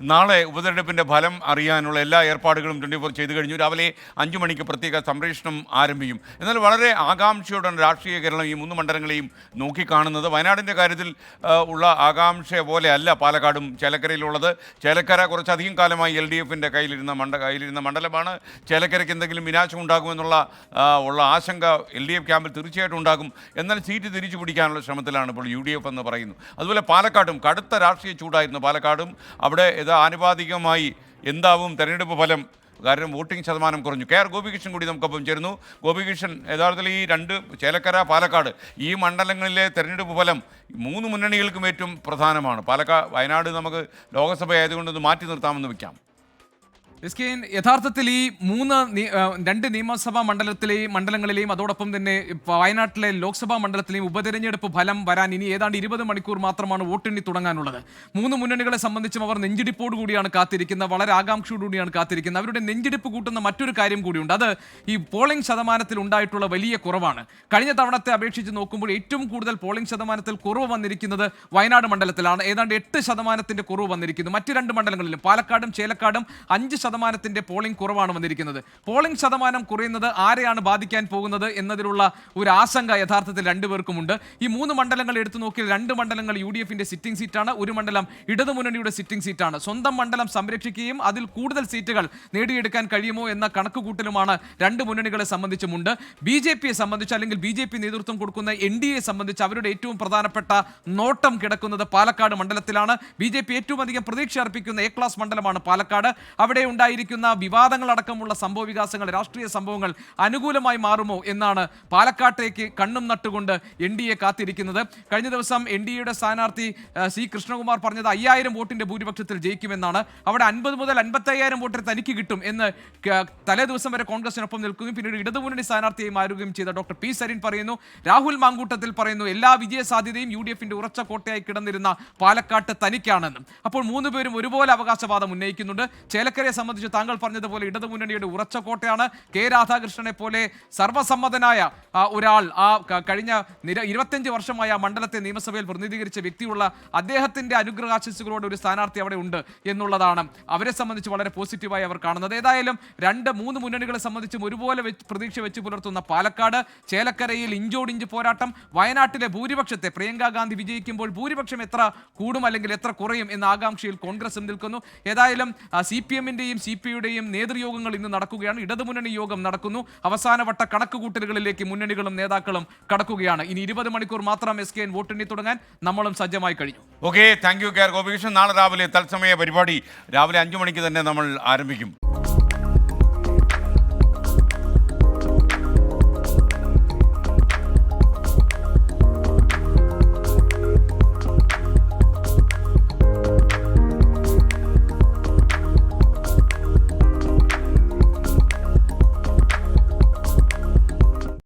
നാളെ ഉപതെരഞ്ഞെടുപ്പിന്റെ ഫലം അറിയാനുള്ള എല്ലാ ഏർപ്പാടുകളും ട്വന്റി ഫോർ ചെയ്തു കഴിഞ്ഞു. രാവിലെ അഞ്ചു മണിക്ക് പ്രത്യേക സംപ്രേഷണം ആരംഭിക്കും. എന്നാൽ വളരെ ആകാംക്ഷയോടാണ് രാഷ്ട്രീയ കേരളം ഈ മൂന്ന് മണ്ഡലങ്ങളെയും നോക്കിക്കാണുന്നത്. വയനാടിന്റെ കാര്യത്തിൽ ഉള്ള ആകാംക്ഷ പോലെ അല്ല പാലക്കാടും ചേലക്കരയിലുള്ളത്. ചേലക്കര കുറച്ചധികം കാലമായി എൽ ഡി എഫിന്റെ കയ്യിലിരുന്ന മണ്ഡ കയ്യിലിരുന്ന മണ്ഡലമാണ്. ചേലക്കരയ്ക്ക് എന്തെങ്കിലും വിനാശം ഉണ്ടാകുമെന്നുള്ള ഉള്ള ആശങ്ക എൽ ഡി എഫ് ക്യാമ്പിൽ തീർച്ചയായിട്ടും ഉണ്ടാകും. എന്നാൽ സീറ്റ് തിരിച്ചു പിടിക്കാനുള്ള ശ്രമത്തിലാണ് ഇപ്പോൾ യു ഡി എഫ് എന്ന് പറയുന്നു. അതുപോലെ പാലക്കാടും കടുത്ത രാഷ്ട്രീയ ചൂടായിരുന്നു പാലക്കാടും. അവിടെ ഇത് ആനുപാതികമായി എന്താവും തെരഞ്ഞെടുപ്പ് ഫലം? കാരണം വോട്ടിംഗ് ശതമാനം കുറഞ്ഞു. കെ ആർ ഗോപികൃഷ്ണൻ കൂടി നമുക്കൊപ്പം ചേരുന്നു. ഗോപികൃഷ്ണൻ യഥാർത്ഥത്തിൽ ഈ രണ്ട് ചേലക്കര പാലക്കാട് ഈ മണ്ഡലങ്ങളിലെ തെരഞ്ഞെടുപ്പ് ഫലം മൂന്ന് മുന്നണികൾക്കും ഏറ്റവും പ്രധാനമാണ്. പാലക്കാട് വയനാട് നമുക്ക് ലോകസഭ ആയതുകൊണ്ട് മാറ്റി നിർത്താമെന്ന് വെക്കാം. എസ് കെ എൻ, യഥാർത്ഥത്തിൽ ഈ മൂന്ന് രണ്ട് നിയമസഭാ മണ്ഡലത്തിലെയും മണ്ഡലങ്ങളിലെയും അതോടൊപ്പം തന്നെ വയനാട്ടിലെ ലോക്സഭാ മണ്ഡലത്തിലെയും ഉപതെരഞ്ഞെടുപ്പ് ഫലം വരാൻ ഇനി ഏതാണ്ട് ഇരുപത് മണിക്കൂർ മാത്രമാണ് വോട്ടെണ്ണി തുടങ്ങാനുള്ളത്. മൂന്ന് മുന്നണികളെ സംബന്ധിച്ചും അവർ നെഞ്ചിടിപ്പോട് കൂടിയാണ് കാത്തിരിക്കുന്നത് വളരെ ആകാംക്ഷയോടുകൂടിയാണ് കാത്തിരിക്കുന്നത് അവരുടെ നെഞ്ചിടിപ്പ് കൂട്ടുന്ന മറ്റൊരു കാര്യം കൂടിയുണ്ട്. അത് ഈ പോളിംഗ് ശതമാനത്തിൽ ഉണ്ടായിട്ടുള്ള വലിയ കുറവാണ്. കഴിഞ്ഞ തവണത്തെ അപേക്ഷിച്ച് നോക്കുമ്പോൾ ഏറ്റവും കൂടുതൽ പോളിംഗ് ശതമാനത്തിൽ കുറവ് വന്നിരിക്കുന്നത് വയനാട് മണ്ഡലത്തിലാണ്. ഏതാണ്ട് എട്ട് ശതമാനത്തിന്റെ കുറവ് വന്നിരിക്കുന്നു. മറ്റ് രണ്ട് മണ്ഡലങ്ങളിലും പാലക്കാടും ചേലക്കാടും അഞ്ച് ശതമാനത്തിന്റെ പോളിംഗ് കുറവാണ് വന്നിരിക്കുന്നത്. പോളിംഗ് ശതമാനം കുറയുന്നത് ആരെയാണ് ബാധിക്കാൻ പോകുന്നത് എന്നതിലുള്ള ഒരു ആശങ്ക യഥാർത്ഥത്തിൽ രണ്ടുപേർക്കുമുണ്ട്. ഈ മൂന്ന് മണ്ഡലങ്ങൾ എടുത്തു നോക്കിയാൽ രണ്ട് മണ്ഡലങ്ങൾ യു ഡി എഫിന്റെ സിറ്റിംഗ് സീറ്റാണ് ഒരു മണ്ഡലം ഇടതുമുന്നണിയുടെ സിറ്റിംഗ് സീറ്റാണ് സ്വന്തം മണ്ഡലം സംരക്ഷിക്കുകയും അതിൽ കൂടുതൽ സീറ്റുകൾ നേടിയെടുക്കാൻ കഴിയുമോ എന്ന കണക്കുകൂട്ടലുമാണ് രണ്ട് മുന്നണികളെ സംബന്ധിച്ചുമുണ്ട്. ബി ജെ പിയെ സംബന്ധിച്ച് അല്ലെങ്കിൽ ബി ജെ പി നേതൃത്വം കൊടുക്കുന്ന എൻ ഡി എ സംബന്ധിച്ച് അവരുടെ ഏറ്റവും പ്രധാനപ്പെട്ട നോട്ടം കിടക്കുന്നത് പാലക്കാട് മണ്ഡലത്തിലാണ്. ബി ജെ പി ഏറ്റവും അധികം പ്രതീക്ഷ അർപ്പിക്കുന്ന എ ക്ലാസ് മണ്ഡലമാണ് പാലക്കാട്. അവിടെ ഉണ്ടായിരിക്കുന്ന വിവാദങ്ങളടക്കമുള്ള സംഭവ വികാസങ്ങൾ രാഷ്ട്രീയ സംഭവങ്ങൾ അനുകൂലമായി മാറുമോ എന്നാണ് പാലക്കാട്ടേക്ക് കണ്ണും നട്ടുകൊണ്ട് എൻ ഡി എ കാത്തിരിക്കുന്നത്. കഴിഞ്ഞ ദിവസം എൻ ഡി എയുടെ സ്ഥാനാർത്ഥി സി കൃഷ്ണകുമാർ പറഞ്ഞത് അയ്യായിരം വോട്ടിന്റെ ഭൂരിപക്ഷത്തിൽ ജയിക്കുമെന്നാണ്. അവിടെ അൻപത് മുതൽ അൻപത്തയ്യായിരം വോട്ടിൽ തനിക്ക് കിട്ടും എന്ന് തലേ ദിവസം വരെ കോൺഗ്രസിനൊപ്പം നിൽക്കുകയും പിന്നീട് ഇടതുമുന്നണി സ്ഥാനാർത്ഥിയായി മാറുകയും ചെയ്ത ഡോക്ടർ പി സരിൻ പറയുന്നു. രാഹുൽ മാങ്കൂട്ടത്തിൽ പറയുന്നു എല്ലാ വിജയ സാധ്യതയും യു ഡി എഫിന്റെ ഉറച്ച കോട്ടയായി കിടന്നിരുന്ന പാലക്കാട്ട് തനിക്കാണെന്നും. അപ്പോൾ മൂന്ന് പേരും ഒരുപോലെ അവകാശവാദം ഉന്നയിക്കുന്നുണ്ട്. ചേലക്കരയെ സംബന്ധിച്ച് താങ്കൾ പറഞ്ഞതുപോലെ ഇടതുമുന്നണിയുടെ ഉറച്ച കോട്ടയാണ് കെ രാധാകൃഷ്ണനെ പോലെ സർവസമ്മതനായ ആ, ഒരാൾ ആ കഴിഞ്ഞ നിര ഇരുപത്തിയഞ്ച് വർഷമായി ആ മണ്ഡലത്തെ നിയമസഭയിൽ പ്രതിനിധീകരിച്ച വ്യക്തിയുള്ള അദ്ദേഹത്തിന്റെ അനുഗ്രഹാശിസുകളോട് ഒരു സ്ഥാനാർത്ഥി അവിടെ ഉണ്ട് എന്നുള്ളതാണ് അവരെ സംബന്ധിച്ച് വളരെ പോസിറ്റീവായി അവർ കാണുന്നത്. ഏതായാലും രണ്ട് മൂന്ന് മുന്നണികളെ സംബന്ധിച്ചും ഒരുപോലെ പ്രതീക്ഷ വെച്ച് പുലർത്തുന്ന പാലക്കാട് ചേലക്കരയിൽ ഇഞ്ചോടിഞ്ച് പോരാട്ടം വയനാട്ടിലെ ഭൂരിപക്ഷത്തെ പ്രിയങ്ക ഗാന്ധി വിജയിക്കുമ്പോൾ ഭൂരിപക്ഷം എത്ര കൂടും അല്ലെങ്കിൽ എത്ര കുറയും എന്ന ആകാംക്ഷയിൽ കോൺഗ്രസും നിൽക്കുന്നു. ഏതായാലും സി പി എമ്മിന്റെയും സി പി യുടെയും നേതൃയോഗങ്ങൾ ഇന്ന് നടക്കുകയാണ്. ഇടതുമുന്നണി യോഗം നടക്കുന്നു. അവസാനവട്ട കണക്കുകൂട്ടലുകളിലേക്ക് മുന്നണികളും നേതാക്കളും കടക്കുകയാണ്. ഇനി ഇരുപത് മണിക്കൂർ മാത്രം എസ് കെ എൻ വോട്ടെണ്ണി തുടങ്ങാൻ നമ്മളും സജ്ജമായി കഴിഞ്ഞു. Okay thank you K Gopikrishnan. നാളെ രാവിലെ തത്സമയ പരിപാടി. രാവിലെ അഞ്ചു മണിക്ക് തന്നെ നമ്മൾ ആരംഭിക്കും.